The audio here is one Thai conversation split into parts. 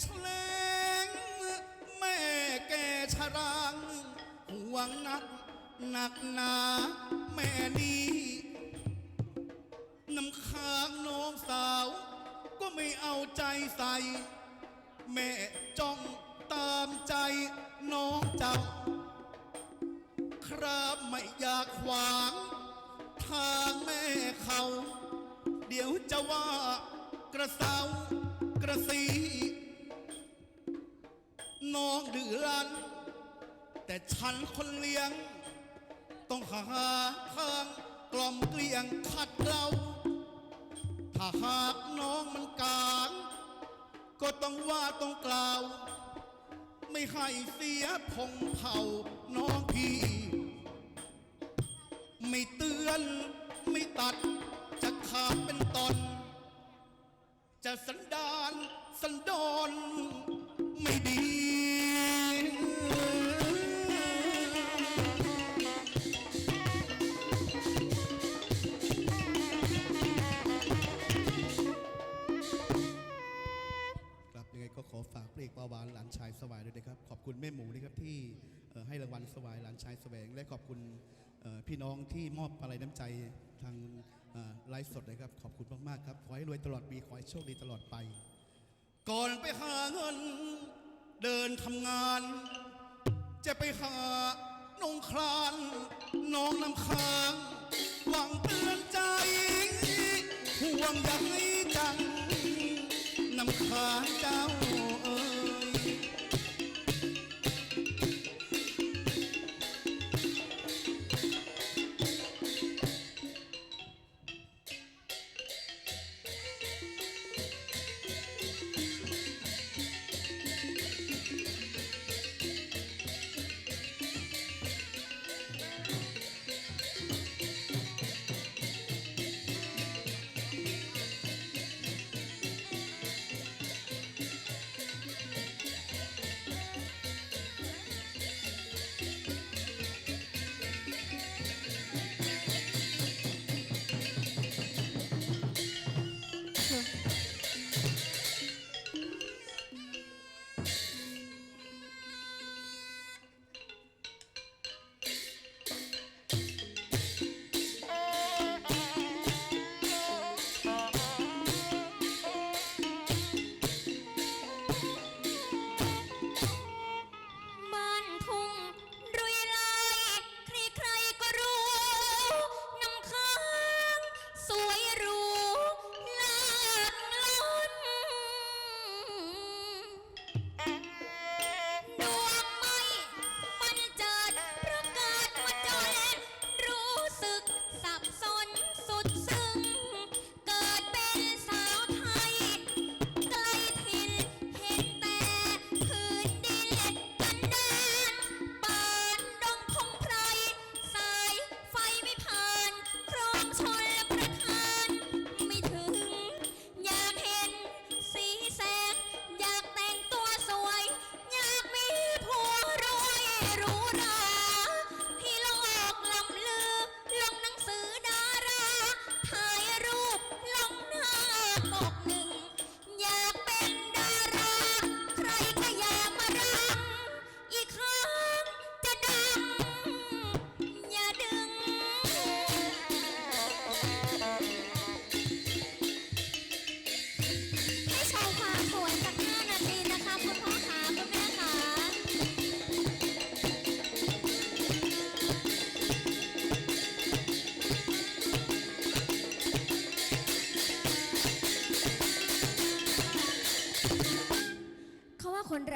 แฉลงแม่แก่ชรังห่วงนักหนักหนาแม่นี้ น้องดื้อรั้น แต่ฉันคนเลี้ยง ต้องหาทางกล่อมเกลี่ยงขัดเราถ้าหากน้องมันกลาง ก็ต้องว่าต้องกล่าว ไม่ให้เสียพงเผ่าน้องพี่ ไม่เตือนไม่ตัดจะขาดเป็นตอนจะสันดานสันดอนไม่ดี ก็ขอฝากเพลงปาวานหลานชายสวายด้วยนะครับ ขอบคุณแม่หมูนะครับที่ให้รางวัลสวายหลานชายแสวง และขอบคุณพี่น้องที่มอบอะไรน้ำใจทางไลฟ์สดนะครับ ขอบคุณมากๆครับ ขอให้รวยตลอดปีขอให้โชคดีตลอดไป ก่อนไปหาเงิน เดินทำงาน จะไปหานงครานน้องน้ำค้างหวังเตือนใจห่วงใยจังน้ำค้างเจ้า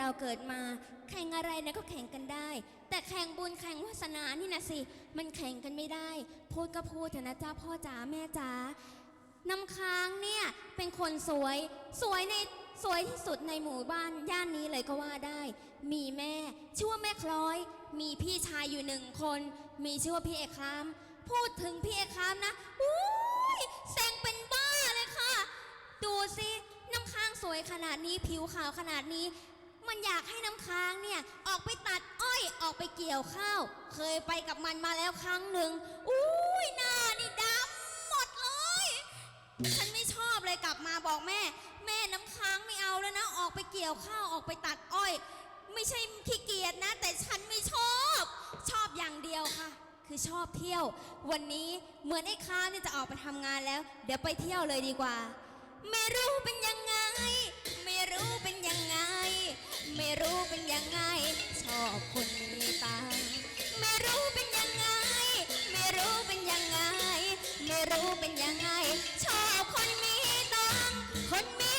เราเกิดมาแข่งอะไรนะก็แข่งกันได้ แต่แข่งบุญแข่งวาสนานี่นะสิ มันแข่งกันไม่ได้ พูดก็พูดเถอะนะจ้าพ่อจ๋าแม่จ๋าน้ำค้างเนี่ยเป็นคนสวยสวยในสวยที่สุดในหมู่บ้านย่านนี้เลยก็ว่าได้ มีแม่ชื่อว่าแม่คล้อย มีพี่ชายอยู่หนึ่งคน มีชื่อว่าพี่เอกครามพูดถึงพี่เอกครามนะอุ้ยแซงเป็นบ้าเลยค่ะ ดูสิน้ำค้างสวยขนาดนี้ผิวขาวขนาดนี้ มันอยากให้น้ำค้างเนี่ย ออกไปตัดอ้อยออกไปเกี่ยวข้าว เคยไปกับมันมาแล้วครั้งหนึ่งอุ้ยหน้านี่ดำหมดเลย ฉันไม่ชอบเลยกลับมาบอกแม่ แม่น้ำค้างไม่เอาแล้วนะ ออกไปเกี่ยวข้าวออกไปตัดอ้อย ไม่ใช่ขี้เกียจนะ แต่ฉันไม่ชอบ ชอบอย่างเดียวค่ะ คือชอบเที่ยว วันนี้เหมือนไอ้ค้างเนี่ยจะออกไปทำงานแล้ว เดี๋ยวไปเที่ยวเลยดีกว่า ไม่รู้เป็นยังไง รู้เป็นยังไง ไม่รู้เป็นยังไง ชอบคนมีตังค์ไม่รู้เป็นยังไง ไม่รู้เป็นยังไง ไม่รู้เป็นยังไง ชอบคนมีตังค์คนมี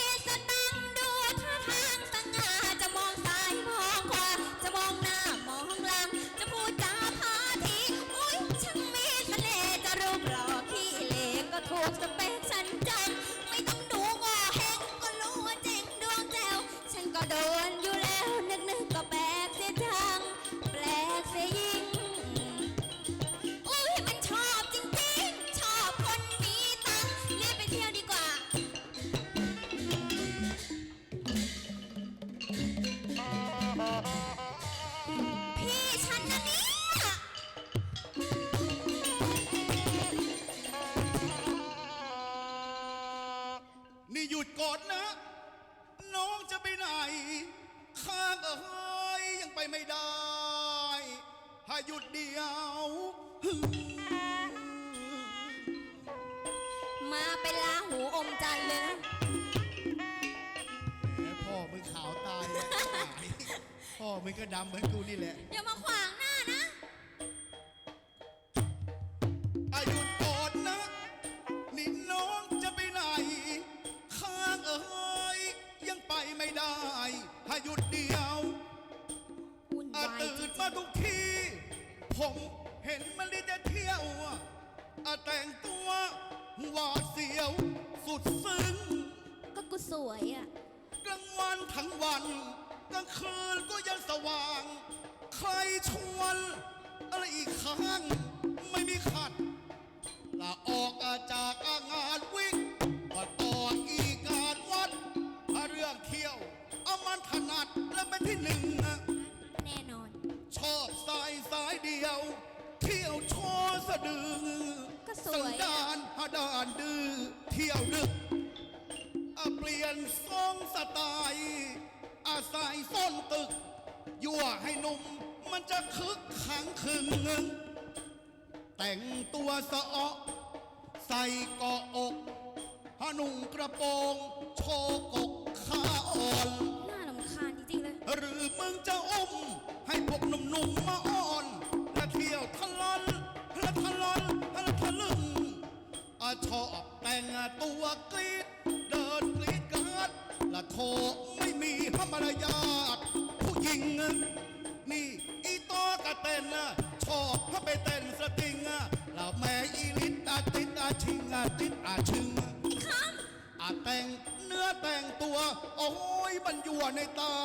นี่หยุดก่อนนะ น้องจะไปไหน ข้างเอ้ยยังไปไม่ได้ ถ้าหยุดเดียว มาเป็นลาหูอมจันทร์เลยนะ แหมพ่อมึงขาวตายแล้ว พ่อมึงก็ดำเหมือนกูนี่แหละ อย่ามาขวางหน้า แต่งตัวหวาดเสียวสุดซึ้งๆก็กูสวยอะ กลางวันทั้งวัน กลางคืนก็ยังสว่าง ใครชวน อะไรอีกครั้งไม่มีขัดลาออกอาจากงานวิกก็ต่ออีกงานวัดถ้าเรื่องเที่ยว เอามันถนัดและเป็นที่หนึ่งนะแน่นอน ชอบสายสายเดียว เที่ยวโชว์สะดือ ก็สสัวนยดาอะนหดานดื้อเที่ยวดึกอะเปลี่ยนทรงสไตล์อาศัยส้นตึก ยั่วให้หนุ่มมันจะคึกขังขึงแต่งตัวสะเอาะใส่เกาะอกหนุ่งกระโปรงโชว์กกขาอ่อน น่ารำคาญจริงๆเลย หรือมึงจะอุ้มให้พวกหนุ่มๆมาอ้อ ชอบแต่งตัวกรีดเดินกรีดกราดละโทไม่มีธรรมรยาทผู้หญิงนี่อีตอกระเต้นชอบให้ไปเต้นสติงอะแล้วแม่อีลิตอาติดอาชิงอาติดอาชึงอาแต่งเนื้อแต่งตัว โอ้ยมันยั่วในตา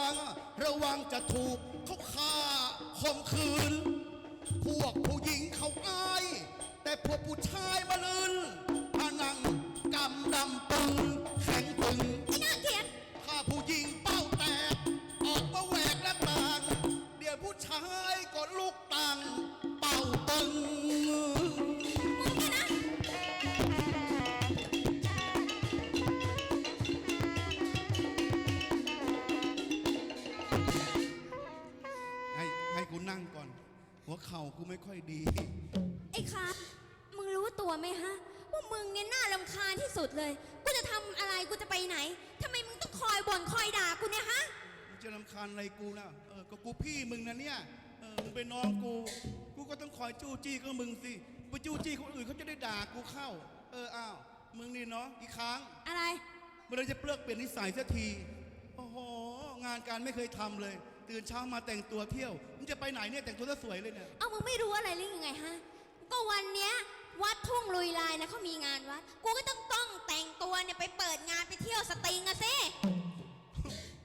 ระวังจะถูกเขาฆ่าข่มขืน พวกผู้หญิงเขาอาย แต่พวกผู้ชายมาเลืนำคาญอะไรกูนะเออก็กูพี่มึงนะเนี่ยเออมึงเป็นน้องกู กูก็ต้องคอยจู้จี้กับมึงสิไปจู้จี้คนอื่นเขาจะได้ด่ากูเข้า เอออ้าวมึงนี่เนาะอีกครั้งอะไร เมื่อไรจะเปลือกเปลี่ยนนิสัยสักทีโอ้โหงานการไม่เคยทำเลย ตื่นเช้ามาแต่งตัวเที่ยวมึงจะไปไหนเนี่ยแต่งตัวซะสวยเลยเนี่ยเอามึงไม่รู้อะไรหรือยังไงฮะ ก็วันเนี้ยวัดทุ่งลุยลายนะเขามีงานวัด กูก็ต้องต้องแต่งตัวเนี่ยไปเปิดงานไปเที่ยวสตริงอะสิ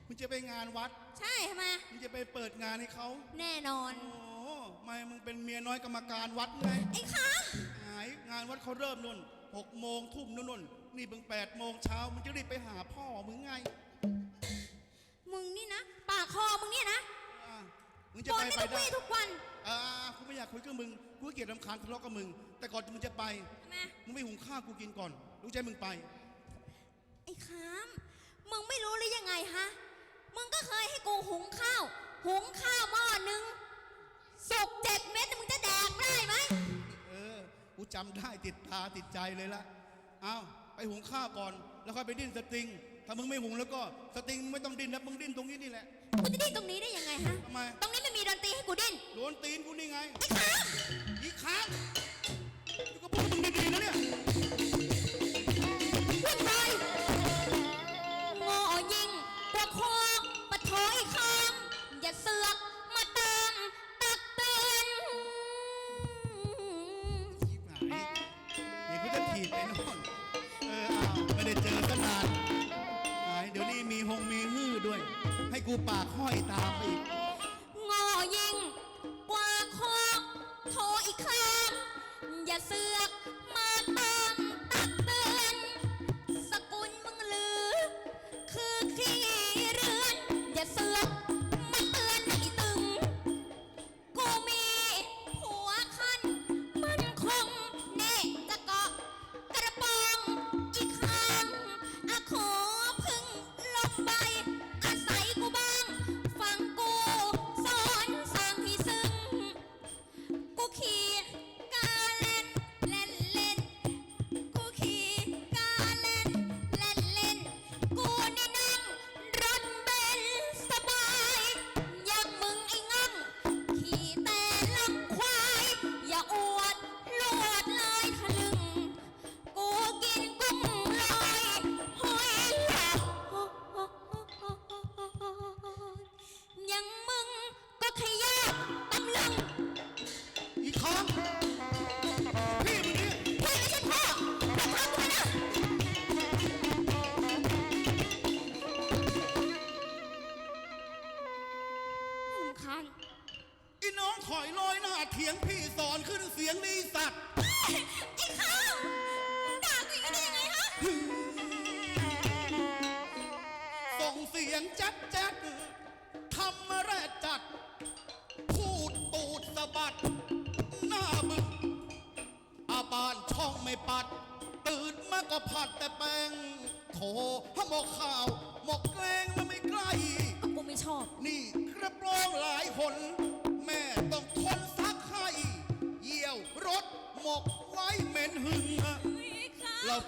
มึงจะไปงานวัด ใช่ไหมมึงจะไปเปิดงานให้เขาแน่นอน โอ้ไม่มึงเป็นเมียน้อยกรรมการวัดไงไอ้ครับหายงานวัดเขาเริ่มนุ่นหกโมงทุ่มนุ่นนุ่นนี่เพิ่งแปดโมงเช้ามึงจะรีบไปหาพ่อมึงไงมึงนี่นะปากคอมึงเนี่ยนะอะมึงจะบ่นไปไม่ไปทุกได้ วี่ทุกวันอ่ากูไม่อยากคุยกับมึง กูเกลียดรำคาญทะเลาะกับมึง แต่ก่อนมึงจะไป ทำไมมึงไม่หุงข้าวกูกินก่อน รู้ใจมึงไป ไอ้ค้ามมึงไม่รู้หรือยังไงฮะ มึงก็เคยให้กูหุงข้าว หุงข้าวหม้อหนึ่งสุกเจ็ดเม็ดมึงจะแดกได้ไหมเออ กูจำได้ติดตาติดใจเลยละเอาไปหุงข้าวก่อน แล้วค่อยไปดิ้นสตริง ถ้ามึงไม่หุงแล้วก็สตริงไม่ต้องดิ้นนะมึงดิ้นตรงนี้นี่แหละ กูจะดิ้นตรงนี้ได้ยังไงฮะ ทำไม ตรงนี้ไม่มีดนตรีให้กูดิ้นโดนตีนกูนี่ไง ไอ้ค้ามอีกครั้ง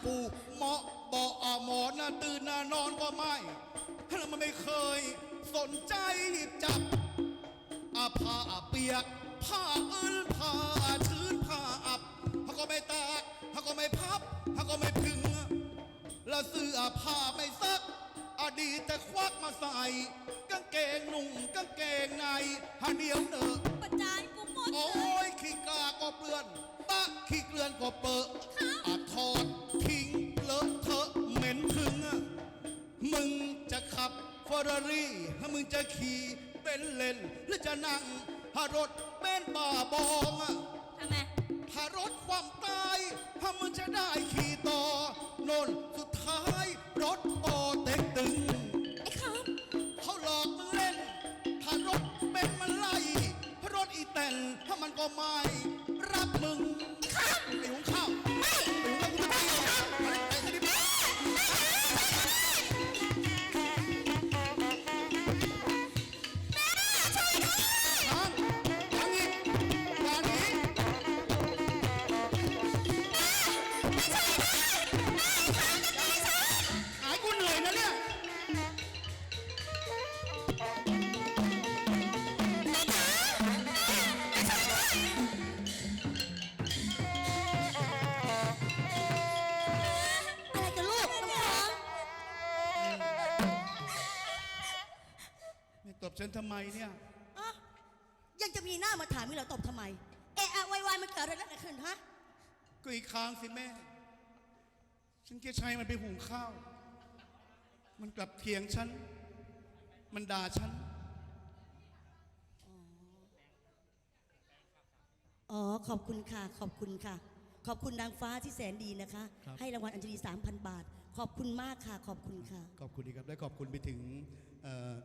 ปลูกเหมาะเบาะอะหมอนนะตื่นนานอนก็ไม่แล้วมันไม่เคยสนใจหยิบจับอาผ้าเปียก ผ้าอื่นผ้าชื้นผ้าอับเขาก็ไม่ตากเขาก็ไม่พับเขาก็ไม่พึง แล้วเสื้อผ้าไม่ซัก อดีตแต่ควักมาใส่ กางเกงนุ่งกางเกงในหาเหนียวเหนอะประจานกูหมดโอ้ยขี้กาก็เปื้อน ตะขี้เกลือนก็เปอะอาทอด มึงจะขับเฟอร์รารี่ถ้ามึงจะขี่เป็นเลนหรือจะนั่งถ้ารถเป็นบ้าบองอะทำไมถ้ารถความตายถ้ามึงจะได้ขี่ต่อโน่นสุดท้ายรถโอเต็กตึง ไอ้ข้าวเขาหลอกมึงเล่น ถ้ารถเป็นมันไล่รถอีแตนถ้ามันก็ไม่ รับมึงข้าวไอ้หุงข้าว นทำไมเนี่ย อะยังจะมีหน้ามาถามมึงเหราตบทำไม เอะอะวายวายมันเกิดอะไรขึ้นฮะ ก็อีกครั้งสิแม่ ฉันแค่ใช้มันไปหุงข้าว มันกลับเถียงฉัน มันด่าฉัน อ๋อ ขอบคุณค่ะ ขอบคุณค่ะ ขอบคุณนางฟ้าที่แสนดีนะคะ ครับ ให้รางวัลอัญชลี3,000 บาท ขอบคุณมากค่ะ ขอบคุณค่ะ ขอบคุณดีครับ และขอบคุณไปถึงเอ่อ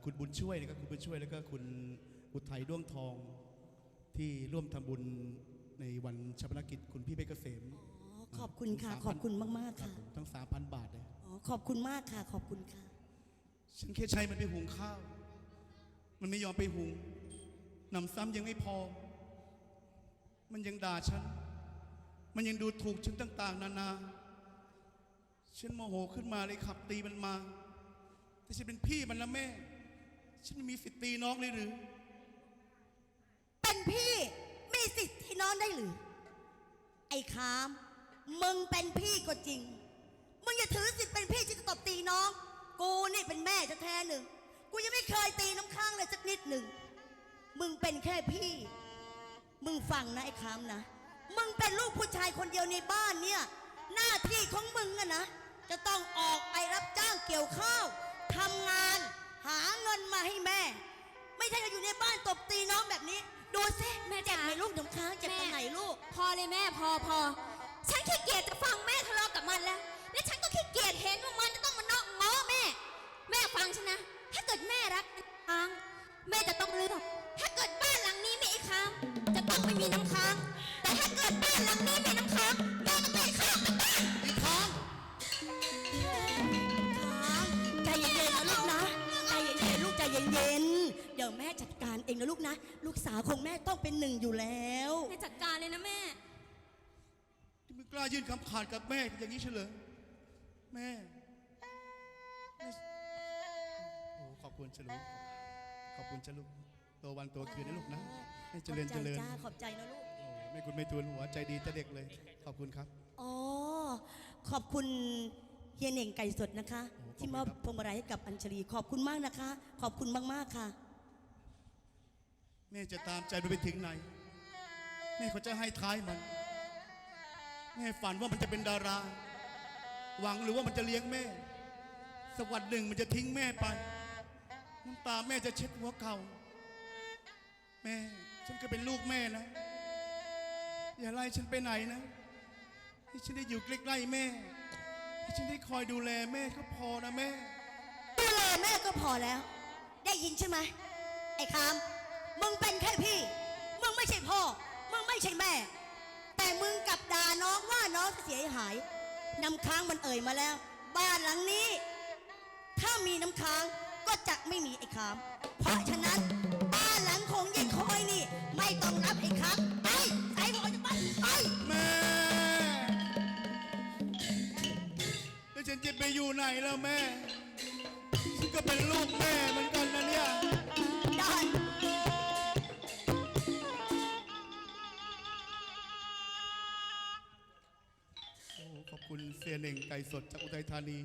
คุณบุญช่วยนะครับคุณบุญช่วยแล้วก็คุณอุทัยด้วงทองที่ร่วมทำบุญในวันชาปนกิจคุณพี่เพชรเกษมอ๋อขอบคุณค่ะ3,000ขอบคุณมากๆครับค่ะผมทั้ง3,000บาทเลยอ๋อขอบคุณมากค่ะ ขอบคุณค่ะ ฉันแค่ใช้มันไปหุงข้าว มันไม่ยอมไปหุงหนำซ้ำยังไม่พอ มันยังด่าฉัน มันยังดูถูกฉันต่าง ๆ นานา ฉันโมโหขึ้นมาเลยขับตีมันมา แต่ฉันเป็นพี่มันนะแม่ ฉันไม่มีสิทธิ์ตีน้องเลยหรือ เป็นพี่มีสิทธิ์ที่น้องได้หรือ ไอ้คาม มึงเป็นพี่ก็จริง มึงอย่าถือสิทธิ์เป็นพี่ที่จะตบตีน้อง กูนี่เป็นแม่จะแท้หนึ่ง กูยังไม่เคยตีน้ำค้างเลยสักนิดหนึ่ง มึงเป็นแค่พี่ มึงฟังนะไอ้คามนะ มึงเป็นลูกผู้ชายคนเดียวในบ้านเนี่ย หน้าที่ของมึงอะนะ จะต้องออกไปรับจ้างเกี่ยวข้าว ทำงานหาเงินมาให้แม่ ไม่ใช่จะอยู่ในบ้านตบตีน้องแบบนี้ ดูสิแม่เจ็บจ๋า ไหมลูกน้ำค้างเจ็บตรงไหนลูก พอเลยแม่พอพอ ฉันขี้เกียจจะฟังแม่ทะเลาะกับมันแล้ว และฉันก็ขี้เกียจเห็นว่ามันจะต้องมาเนาะง้อแม่ แม่ฟังฉันนะ ถ้าเกิดแม่รักน้ำค้างแม่จะต้องเลือกถ้าเกิดบ้านหลังนี้มีไอ้ค้างจะต้องไม่มีน้ำค้าง แต่ถ้าเกิดบ้านหลังนี้มีน้ำค้างแม่ก็ไม่ค้างกับบ้าน ไอ้ค้าง เย็นๆ เดี๋ยวแม่จัดการเองนะลูกนะ ลูกสาวของแม่ต้องเป็นหนึ่งอยู่แล้ว แม่จัดการเลยนะแม่ ที่มึงกล้ายื่นคำขาดกับแม่อย่างนี้เฉลยแม่แม่โอ้ขอบคุณฉลูขอบคุณฉลูตัววันตัวคืนนะลูกนะให้เจริญขอบเจใจริญจ้าขอบใจนะลูก โอ้ไม่คุณไม่ทูลหัวใจดีแต่เด็กเลย ขอบคุณครับ อ๋อ ขอบคุณ เฮียเหน่งไก่สดนะคะโอ้ขอบคุณที่มอบครับพวงมาลัยให้กับอัญชลีขอบคุณมากนะคะ ขอบคุณมากๆค่ะ แม่จะตามใจมันไปถึงไหน แม่เขาจะให้ท้ายมัน แม่ฝันว่ามันจะเป็นดารา หวังหรือว่ามันจะเลี้ยงแม่สักวันหนึ่งมันจะทิ้งแม่ไปน้ำตาแม่จะเช็ดหัวเข่า แม่ ฉันก็เป็นลูกแม่นะ อย่าไล่ฉันไปไหนนะให้ฉันได้อยู่ใกล้ๆแม่ให้ ฉันได้คอยดูแลแม่ก็พอนะแม่ ดูแลแม่ก็พอแล้ว ได้ยินใช่ไหมไอ้คาม มึงเป็นแค่พี่ มึงไม่ใช่พ่อ มึงไม่ใช่แม่ แต่มึงกลับด่าน้องว่าน้องเสียหายน้ำค้างมันเอ่ยมาแล้ว บ้านหลังนี้ ถ้ามีน้ำค้างก็จะไม่มีไอ้คาม เพราะฉะนั้น อยู่ไหนแล้วแม่ฉันก็เป็นลูกแม่เหมือนกันนะเนี่ย ได้โอ้ขอบคุณเสียเหน่งไก่สดจากอุทัยธานี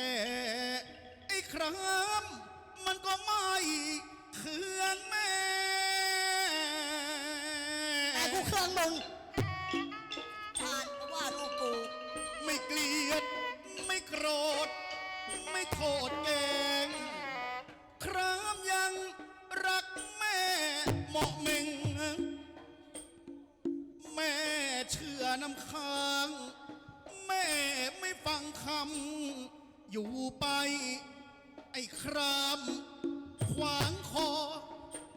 แต่ไอ้ครามมันก็ไม่เคืองแม่ แต่กูเครื่องมึงชาญเพราะว่าลูกกูไม่เกลียด ไม่โกรธ ไม่โทษเองครามยังรักแม่เหมาะเมงแม่เชื่อน้ำค้าง แม่ไม่ฟังคำ อยู่ไป ไอ้คราม ขวางคอ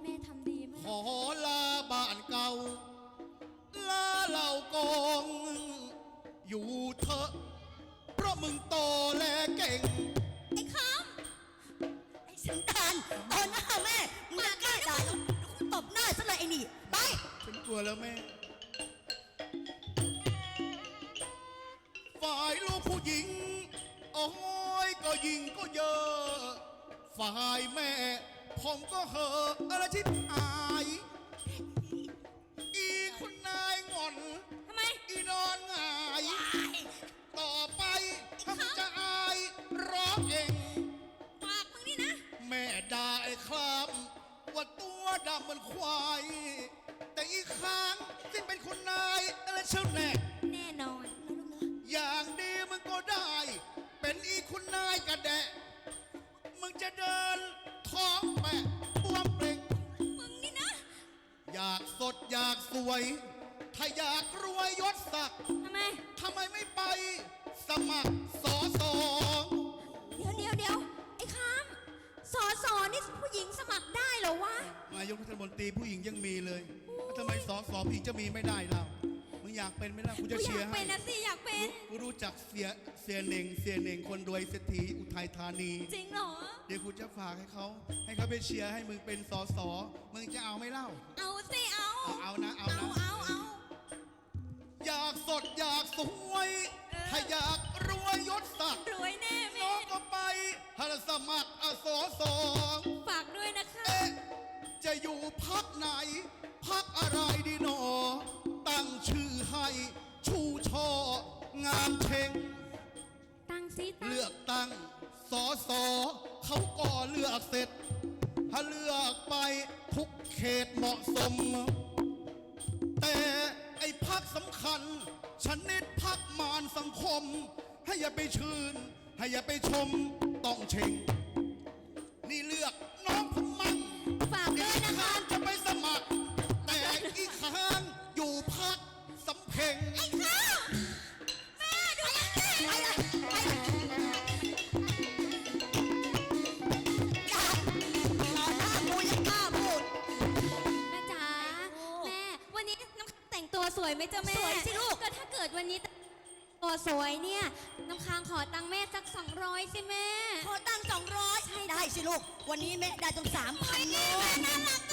แม่ทำดีมาขก อลาบ้านเก่า ลาเหล่ากอง อยู่เถอะ เพราะมึงโตและเก่ง ไอ้คำไอ้สันตานเอาหน้าแม่มึงจะกล้าด่าลูกเดี๋ยวกูตบหน้าซะเลยไอ้นี่ ไป ฉันกลัวแล้วแม่ ฝ่ายลูกผู้หญิงโอ้ ยก็ยิงก็เยอะ ฝ่ายแม่ ผมก็เหอะอะไรชิบหาย อีคุณนายงอน ทำไมอีนอนหงายต่อไปทำจะอายร้องเอง ปากมึงนี่นะ แม่ด่าไอ้คลำว่าตัวดำเหมันควาย แต่อีกครั้งที่เป็นคุณนายอะไรเชียวแน่แน่นอน จะเดิน ท้องแปะบวมเปล่ง มึงนี่นะอยากสดอยากสวย ถ้าอยากรวยยศศักดิ์ทำไม ทำไมไม่ไป สมัครสอสองเดี๋ยวเดี๋ยวเดี๋ยวไอ้คามสอสอนี่ผู้หญิงสมัครได้เหรอวะ นายกรัฐมนตรีผู้หญิงยังมีเลยแล้วทำไมสอสอผู้หญิงจะมีไม่ได้เล่ามึง อยากเป็นไหมล่ะกูจะกูอเชียยากร์เป็ให้นนะสิอยากเป็น กูรู้จักเสียเสียเหน่งเสียเหน่งคนรวยเศรษฐีอุทัยธานี จริงเหรอ เดี๋ยวกูจะฝากให้เขา ให้เขาไปเชียร์ให้มึงเป็นสอสอมึงจะเอาไหมเล่า เอาสิเอาเอาเอานะเอานะ เอาเอาอยากสดอยากสวย ถ้าอยากรวยยศศักดิ์รวยแน่น้แม่องก็ไปหาสมัครอสอสองฝากด้วยนะคะ เอ๊ะจะอยู่พักไหน พักอะไรดีหนอตั้งชื่อ งามเชงตั้งสิตั้งเลือกตั้งสอสอเขาก็เลือกเสร็จ ถ้าเลือกไปทุกเขตเหมาะสม แต่ไอ้พักสำคัญ ชนิดพักมารสังคม ให้อย่าไปชื่น ให้อย่าไปชมต้องเชงนี่เลือก สวยเนี่ย น้ำค้างขอตังค์แม่สักสองร้อยสิแม่ ขอตั้งสองร้อยได้สิลูก วันนี้แม่ได้ตั้งสามพันเลยน่ารัก